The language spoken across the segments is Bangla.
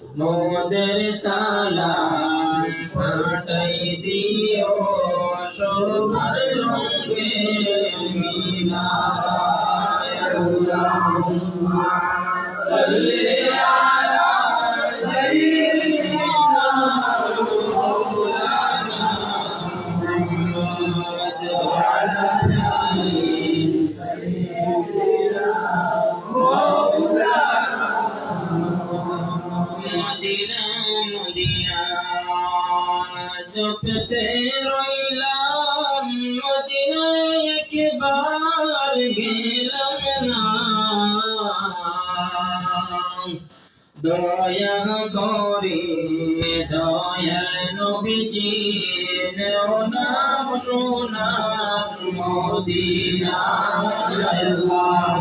মোদের সালাম পাঠাই দিও শোভার রঙে মদিনা। মদিনা জপতে রইলাম মদিনা একবার গেলাম না। দয়া করে দয়াল নবীজি, নেও নাম সোনার মদিনা আল্লাহুম্মা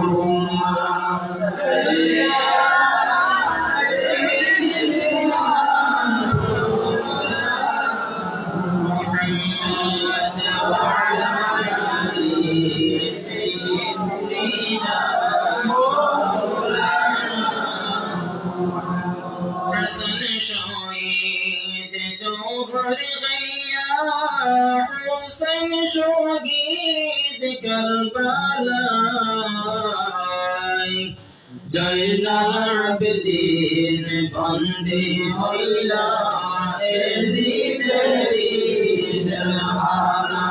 شهيد جوهر غيا حسين شهيد كربلاء জয়নাল আবেদিন বন্দে হইলা এজিদেরি জাহানা আল্লাহুম্মা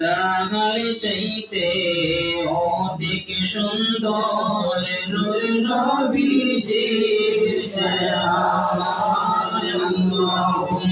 তাহার চাইতে অধিক সুন্দর নূর নবীজির